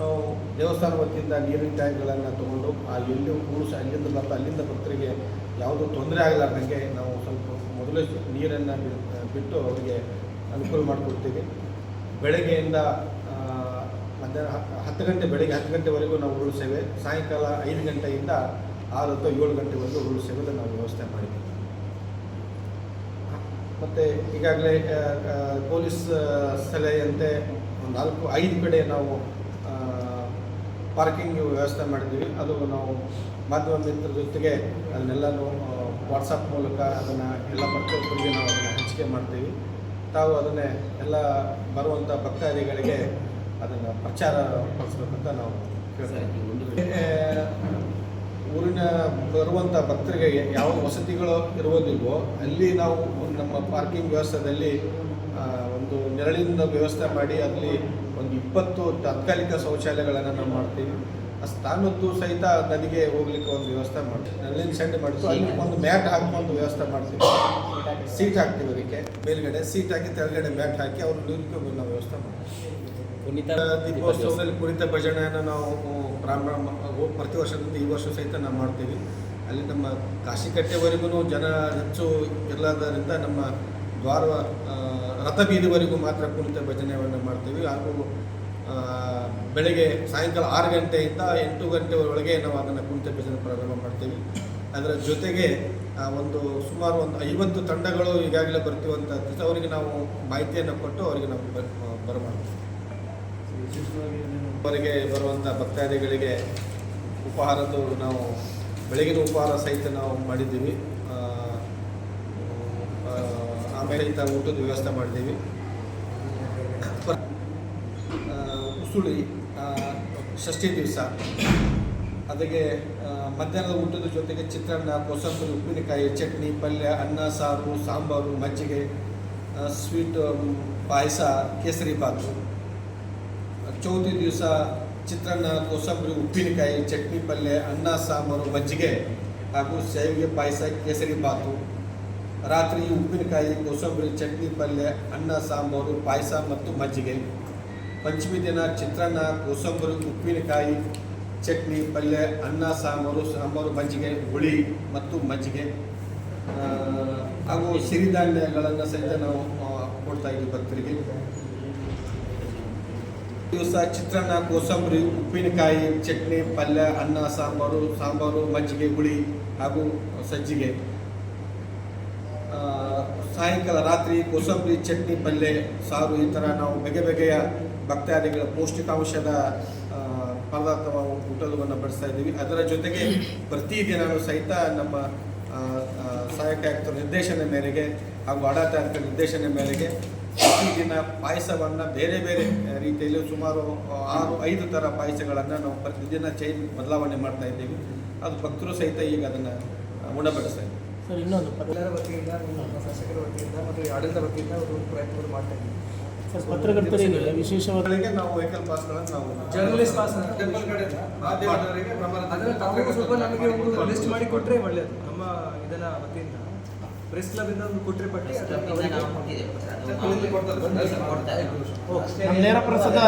ನಾವು ದೇವಸ್ಥಾನ ವತಿಯಿಂದ ನೀರಿನ ಟ್ಯಾಂಕ್ಗಳನ್ನು ತೊಗೊಂಡು ಆ ಎಲ್ಲಿ ಕೂಡಿಸಿ, ಅಲ್ಲಿಂದ ಬರ್ತಾ ಅಲ್ಲಿಂದ ಭಕ್ತರಿಗೆ ಯಾವುದೂ ತೊಂದರೆ ಆಗಲಾರ್ದಂಗೆ ನಾವು ಸ್ವಲ್ಪ ಮೊದಲೇ ನೀರನ್ನು ಬಿಟ್ಟು ಅವರಿಗೆ ಅನುಕೂಲ ಮಾಡಿಕೊಡ್ತೀವಿ. ಬೆಳಗ್ಗೆಯಿಂದ ಮಧ್ಯಾಹ್ನ ಹತ್ತು ಗಂಟೆ, ಬೆಳಗ್ಗೆ ಹತ್ತು ಗಂಟೆವರೆಗೂ ನಾವು ಉರುಳು ಸೇವೆ ಸಾಯಂಕಾಲ ಐದು ಗಂಟೆಯಿಂದ ಆರು ಅಥವಾ ಏಳು ಗಂಟೆವರೆಗೂ ಉರುಳು ಸೇವೆ ನಾವು ವ್ಯವಸ್ಥೆ ಮಾಡಿದ್ದೀವಿ. ಮತ್ತು ಈಗಾಗಲೇ ಪೊಲೀಸ್ ಸಲಹೆಯಂತೆ ಒಂದು ನಾಲ್ಕು ಐದು ಕಡೆ ನಾವು ಪಾರ್ಕಿಂಗ್ ವ್ಯವಸ್ಥೆ ಮಾಡಿದ್ದೀವಿ. ಅದು ನಾವು ಮಾಧ್ಯಮ ಮಿತ್ರರ ಜೊತೆಗೆ ಅದನ್ನೆಲ್ಲನೂ ವಾಟ್ಸಪ್ ಮೂಲಕ ಅದನ್ನು ಎಲ್ಲ ಭಕ್ತರಿಗೆ ನಾವು ಅದನ್ನು ಹಂಚಿಕೆ ಮಾಡ್ತೀವಿ. ತಾವು ಅದನ್ನೇ ಎಲ್ಲ ಬರುವಂಥ ಭಕ್ತಾದಿಗಳಿಗೆ ಅದನ್ನು ಪ್ರಚಾರ ಪಡಿಸ್ಬೇಕಂತ ನಾವು ಕೇಳ್ತಾ ಆ, ಊರಿನ ಬರುವಂಥ ಭಕ್ತರಿಗೆ ಯಾವ ವಸತಿಗಳು ಇರುವುದಿಲ್ವೋ ಅಲ್ಲಿ ನಾವು ನಮ್ಮ ಪಾರ್ಕಿಂಗ್ ವ್ಯವಸ್ಥೆಯಲ್ಲಿ ಒಂದು ನೆರಳಿನ ವ್ಯವಸ್ಥೆ ಮಾಡಿ ಅಲ್ಲಿ ಒಂದು ಇಪ್ಪತ್ತು ತಾತ್ಕಾಲಿಕ ಶೌಚಾಲಯಗಳನ್ನು ನಾವು ಮಾಡ್ತೀವಿ. ಆ ಸ್ಥಾನದ್ದು ಸಹಿತ ನದಿಗೆ ಹೋಗ್ಲಿಕ್ಕೆ ಒಂದು ವ್ಯವಸ್ಥೆ ಮಾಡ್ತೀವಿ. ನೆರಳಿನ ಸೆಂಡ್ ಮಾಡ್ತೀವಿ ಅಲ್ಲಿ ಒಂದು ಮ್ಯಾಟ್ ಹಾಕುವಂಥ ವ್ಯವಸ್ಥೆ ಮಾಡ್ತೀವಿ. ಸೀಟ್ ಹಾಕ್ತೀವಿ ಅದಕ್ಕೆ. ಮೇಲ್ಗಡೆ ಸೀಟ್ ಹಾಕಿ ತೆಳಗಡೆ ಮ್ಯಾಟ್ ಹಾಕಿ ಅವ್ರು ನೀರಿಗೆ ನಾವು ವ್ಯವಸ್ಥೆ ಮಾಡ್ತೀವಿ. ದೀಪೋತ್ಸವದಲ್ಲಿ ಕುಣಿತ ಭಜನೆಯನ್ನು ನಾವು ಪ್ರಾರಂಭ ಮ- ಪ್ರತಿ ವರ್ಷದಿಂದ ಈ ವರ್ಷ ಸಹಿತ ನಾವು ಮಾಡ್ತೀವಿ. ಅಲ್ಲಿ ನಮ್ಮ ಕಾಶಿಕಟ್ಟೆವರೆಗೂ ಜನ ಹೆಚ್ಚು ಇರಲಾರ್ದರಿಂದ ನಮ್ಮ ದ್ವಾರ ರಥಬೀದಿವರೆಗೂ ಮಾತ್ರ ಕುಣಿತ ಭಜನೆಯನ್ನು ಮಾಡ್ತೀವಿ. ಹಾಗೂ ಬೆಳಗ್ಗೆ ಸಾಯಂಕಾಲ ಆರು ಗಂಟೆಯಿಂದ ಎಂಟು ಗಂಟೆ ಒಳಗೆ ನಾವು ಅದನ್ನು ಕುಣಿತ ಭಜನೆ ಪ್ರಾರಂಭ ಮಾಡ್ತೀವಿ. ಅದರ ಜೊತೆಗೆ ಒಂದು ಸುಮಾರು ಒಂದು ಐವತ್ತು ತಂಡಗಳು ಈಗಾಗಲೇ ಬರ್ತೀವಂತ ಅವರಿಗೆ ನಾವು ಮಾಹಿತಿಯನ್ನು ಕೊಟ್ಟು ಅವರಿಗೆ ನಾವು ಬರಮಾಡ್ತೀವಿ. ಅವರಿಗೆ ಬರುವಂಥ ಭಕ್ತಾದಿಗಳಿಗೆ ಉಪಹಾರದ್ದು ನಾವು ಬೆಳಗಿನ ಉಪಹಾರ ಸಹಿತ ನಾವು ಮಾಡಿದ್ದೀವಿ. ಆಮೇಲೆ ಇಂಥ ಊಟದ ವ್ಯವಸ್ಥೆ ಮಾಡಿದ್ದೀವಿ. ಉಸುಳಿ ಷಷ್ಠಿ ದಿವಸ. ಅದಕ್ಕೆ ಮಧ್ಯಾಹ್ನದ ಊಟದ ಜೊತೆಗೆ ಚಿತ್ರಾನ್ನ, ಕೋಸಂಬರಿ, ಉಪ್ಪಿನಕಾಯಿ, ಚಟ್ನಿ, ಪಲ್ಯ, ಅನ್ನ, ಸಾರು, ಸಾಂಬಾರು, ಮಜ್ಜಿಗೆ ಸ್ವೀಟ್, ಪಾಯಸ, ಕೇಸರಿ ಬಾತು. ಚೌತಿ ದಿವಸ ಚಿತ್ರಾನ್ನ, ಕೋಸಂಬರಿ, ಉಪ್ಪಿನಕಾಯಿ, ಚಟ್ನಿ, ಪಲ್ಯ, ಅನ್ನ, ಸಾಂಬಾರು, ಮಜ್ಜಿಗೆ ಹಾಗೂ ಶಾವಿಗೆ ಪಾಯಸ, ಕೇಸರಿ ಬಾತು. ರಾತ್ರಿ ಉಪ್ಪಿನಕಾಯಿ, ಕೋಸಂಬರಿ, ಚಟ್ನಿ, ಪಲ್ಯ, ಅನ್ನ, ಸಾಂಬಾರು, ಪಾಯಸ ಮತ್ತು ಮಜ್ಜಿಗೆ. ಪಂಚಮಿ ದಿನ ಚಿತ್ರಾನ್ನ, ಕೋಸಂಬರಿ, ಉಪ್ಪಿನಕಾಯಿ, ಚಟ್ನಿ, ಪಲ್ಯ, ಅನ್ನ, ಸಾಂಬಾರು ಸಾಂಬಾರು, ಮಜ್ಜಿಗೆ, ಹುಳಿ ಮತ್ತು ಮಜ್ಜಿಗೆ. ಹಾಗೂ ಸಿರಿಧಾನ್ಯಗಳನ್ನು ಸಹಿತ ನಾವು ಕೊಡ್ತಾಯಿದ್ದೀವಿ ಭಕ್ತರಿಗೆ. ದಿವಸ ಚಿತ್ರಾನ್ನ, ಕೋಸಂಬರಿ, ಉಪ್ಪಿನಕಾಯಿ, ಚಟ್ನಿ, ಪಲ್ಯ, ಅನ್ನ, ಸಾಂಬಾರು ಸಾಂಬಾರು, ಮಜ್ಜಿಗೆ, ಹುಳಿ ಹಾಗೂ ಸಜ್ಜಿಗೆ. ಸಾಯಂಕಾಲ ರಾತ್ರಿ ಕೋಸಂಬರಿ, ಚಟ್ನಿ, ಪಲ್ಯ, ಸಾರು ಈ ಥರ ನಾವು ಬಗೆ ಬಗೆಯ ಭಕ್ತಾದಿಗಳ ಪೌಷ್ಟಿಕಾಂಶದ ಪದಾರ್ಥವನ್ನು ಪದಾರ್ಥವ ಊಟವನ್ನು ಬಡಿಸ್ತಾ ಇದ್ದೀವಿ. ಅದರ ಜೊತೆಗೆ ಪ್ರತಿದಿನವೂ ಸಹಿತ ನಮ್ಮ ಸಹಾಯಕ ಆಯುಕ್ತರ ನಿರ್ದೇಶನ ಮೇರೆಗೆ ಹಾಗೂ ಆಡಳಿತಾಯುಕ್ತ ನಿರ್ದೇಶನ ಮೇರೆಗೆ ಪ್ರತಿದಿನ ಪಾಯಸವನ್ನು ಬೇರೆ ಬೇರೆ ರೀತಿಯಲ್ಲಿ ಸುಮಾರು ಆರು ಐದು ಥರ ಪಾಯಸಗಳನ್ನು ನಾವು ಪ್ರತಿದಿನ ಚೈನ್ ಬದಲಾವಣೆ ಮಾಡ್ತಾ ಇದ್ದೀವಿ. ಅದು ಭಕ್ತರು ಸಹಿತ ಈಗ ಅದನ್ನು ಉಣಬಡಿಸ್ತಾ ಇದ್ದೀವಿ ಸರ್ ಇನ್ನೊಂದು ಎಲ್ಲರ ವತಿಯಿಂದ ನಮ್ಮ ಶಾಸಕರ ವತಿಯಿಂದ ಮತ್ತು ಆಡಳಿತ ವತಿಯಿಂದ ಅವರು ಪ್ರಯತ್ನಗಳು ಮಾಡ್ತಾ ಇದ್ದೀವಿ. ಸರ್ ಪತ್ರಕರ್ತರಿಗೆ ವಿಶೇಷವಾದ ನಾವು ವೆಹಿಕಲ್ ಪಾಸ್ಗಳನ್ನು ನಾವು ಜರ್ನಲಿಸ್ಟ್ ಪಾಸ್ ಟೆಂಪಲ್ ಕಡೆ ಮಾಧ್ಯಮದವರಿಗೆ ಅದನ್ನು ತಾವು ಸ್ವಲ್ಪ ನಮಗೆ ಒಂದು ಲಿಸ್ಟ್ ಮಾಡಿ ಕೊಟ್ಟರೆ ಒಳ್ಳೆಯದು ನಮ್ಮ ಇದನ್ನು ವತಿಯಿಂದ. ಪ್ರೆಸ್ ಕ್ಲಬ್ ಇಂದ ಒಂದು ಕೊಟ್ಟರೆ ಪಟ್ಟಿ ಅದನ್ನು ಅವರಿಗೆ ನಮ್ಮ ನೇರ ಪ್ರಸಾದ